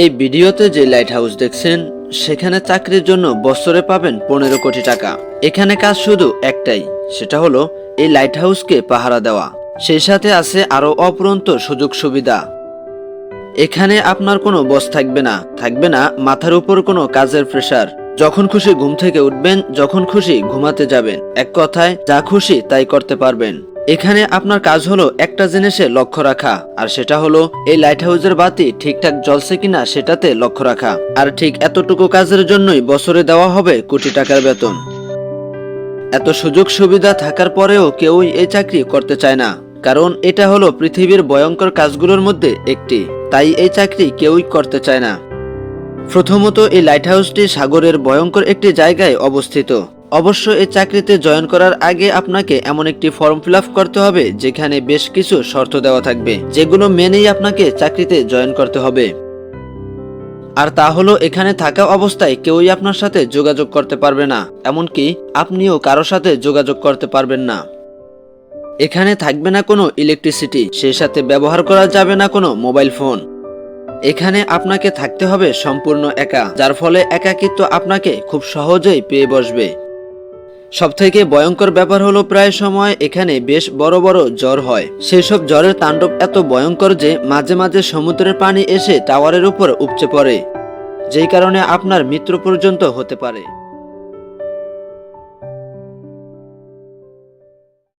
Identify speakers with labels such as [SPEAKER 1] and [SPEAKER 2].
[SPEAKER 1] এই ভিডিওতে যে লাইট হাউস দেখছেন, সেখানে চাকরির জন্য বছরে পাবেন পনেরো কোটি টাকা। এখানে কাজ শুধু একটাই, সেটা হলো এই লাইট হাউসকে পাহারা দেওয়া। সেই সাথে আছে আরও অপরন্ত সুযোগ সুবিধা এখানে আপনার কোনো বস থাকবে না থাকবে না মাথার উপর কোনো কাজের প্রেসার যখন খুশি ঘুম থেকে উঠবেন, যখন খুশি ঘুমাতে যাবেন। এক কথায়, যা খুশি তাই করতে পারবেন। এখানে আপনার কাজ হলো একটা জিনিসে লক্ষ্য রাখা, আর সেটা হলো এই লাইট হাউসের বাতি ঠিকঠাক জ্বলছে কিনা সেটাতে লক্ষ্য রাখা। আর ঠিক এতটুকু কাজের জন্যই বছরে দেওয়া হবে কোটি টাকার বেতন। এত সুযোগ সুবিধা থাকার পরেও কেউই এই চাকরি করতে চায় না, কারণ এটা হলো পৃথিবীর ভয়ঙ্কর কাজগুলোর মধ্যে একটি। তাই এই চাকরি কেউই করতে চায় না। প্রথমত এই লাইট হাউসটি সাগরের ভয়ঙ্কর একটি জায়গায় অবস্থিত। অবশ্য এই চাকরিতে জয়েন করার আগে আপনাকে এমন একটি ফর্ম ফিল করতে হবে, যেখানে বেশ কিছু শর্ত দেওয়া থাকবে, যেগুলো মেনেই আপনাকে চাকরিতে জয়েন করতে হবে। আর তা হলো, এখানে থাকা অবস্থায় কেউই আপনার সাথে যোগাযোগ করতে পারবে না, এমনকি আপনিও কারোর সাথে যোগাযোগ করতে পারবেন না। এখানে থাকবে না কোনো ইলেকট্রিসিটি সেই সাথে ব্যবহার করা যাবে না কোনো মোবাইল ফোন এখানে আপনাকে থাকতে হবে সম্পূর্ণ একা, যার ফলে একাকিত্ব আপনাকে খুব সহজেই পেয়ে বসবে। সবথেকে ভয়ঙ্কর ব্যাপার হলো প্রায় সময় এখানে বেশ বড় বড় জ্বর হয়। সেসব জ্বরের তাণ্ডব এত ভয়ঙ্কর যে মাঝে মাঝে সমুদ্রের পানি এসে টাওয়ারের উপর উপচে পড়ে, যেই কারণে আপনার মৃত্যু পর্যন্ত হতে পারে।